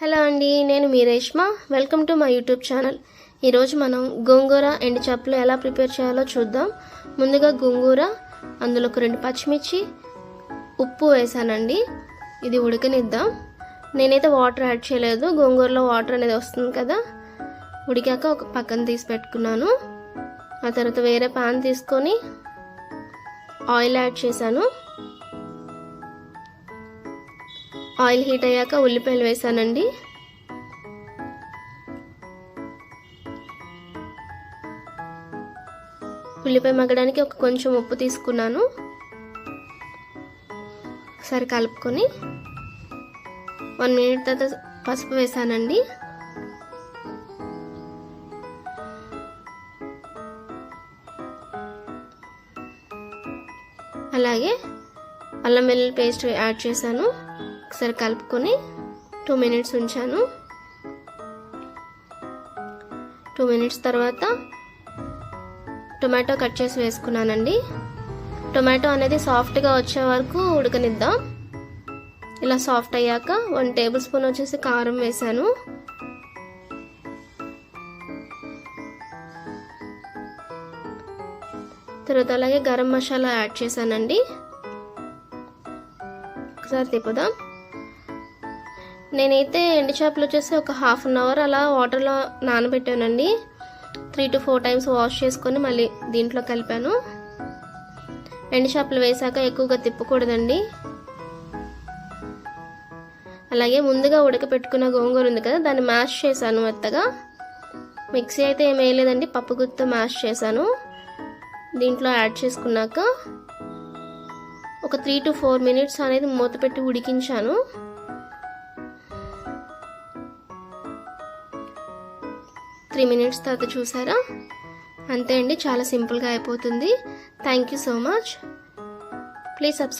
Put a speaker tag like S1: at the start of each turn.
S1: Hello అండి నేను మీ Reshma. Welcome to my YouTube channel. ఈరోజు మనం గోంగూర ఎండు చేపలు ఎలా ప్రిపేర్ చేయాలో చూద్దాం. ముందుగా గోంగూర అందులో ఒక రెండు పచ్చిమిర్చి ఉప్పు వేసానండి. ఇది ఉడకనిద్దాం. నేనైతే వాటర్ యాడ్ చేయలేదు. గోంగూరలో వాటర్ అనేది వస్తుంది కదా. ఉడికాక ఒక పక్కన తీసి పెట్టుకున్నాను. ఆ తర్వాత వేరే పాన్ తీసుకొని ఆయిల్ యాడ్ చేశాను. ఆయిల్ హీట్ అయ్యాక ఉల్లిపాయలు వేసానండి. ఉల్లిపాయ మగ్గడానికి ఒక కొంచెం ఉప్పు తీసుకున్నాను. ఒకసారి కలుపుకొని వన్ మినిట్ తర్వాత పసుపు వేసానండి. అలాగే అల్లం వెల్లుల్లి పేస్ట్ యాడ్ చేశాను. ఒకసారి కలుపుకొని టూ మినిట్స్ ఉంచాను. టూ మినిట్స్ తర్వాత టొమాటో కట్ చేసి వేసుకున్నానండి. టొమాటో అనేది సాఫ్ట్గా వచ్చే వరకు ఉడకనిద్దాం. ఇలా సాఫ్ట్ అయ్యాక వన్ టేబుల్ స్పూన్ వచ్చేసి కారం వేసాను తర్వాత అలాగే గరం మసాలా యాడ్ చేశానండి. ఒకసారి తిప్పుదాం. నేనైతే ఎండు చేపలు వచ్చేసి ఒక హాఫ్ అన్ అవర్ అలా వాటర్లో నానబెట్టానండి. Three to four times wash చేసుకొని మళ్ళీ దీంట్లో కలిపాను. ఎండు చేపలు వేసాక ఎక్కువగా తిప్పకూడదండి. అలాగే ముందుగా ఉడకపెట్టుకున్న గోంగూర ఉంది కదా దాన్ని మ్యాష్ చేశాను మెత్తగా. మిక్సీ అయితే ఏం వేయలేదండి పప్పు గుత్తో మ్యాష్ చేశాను. దీంట్లో యాడ్ చేసుకున్నాక ఒక త్రీ టు ఫోర్ మినిట్స్ అనేది మూత పెట్టి ఉడికించాను. త్రీ మినిట్స్ తర్వాత చూసారా? అంతే అండి చాలా సింపుల్గా అయిపోతుంది. Thank you so much please subscribe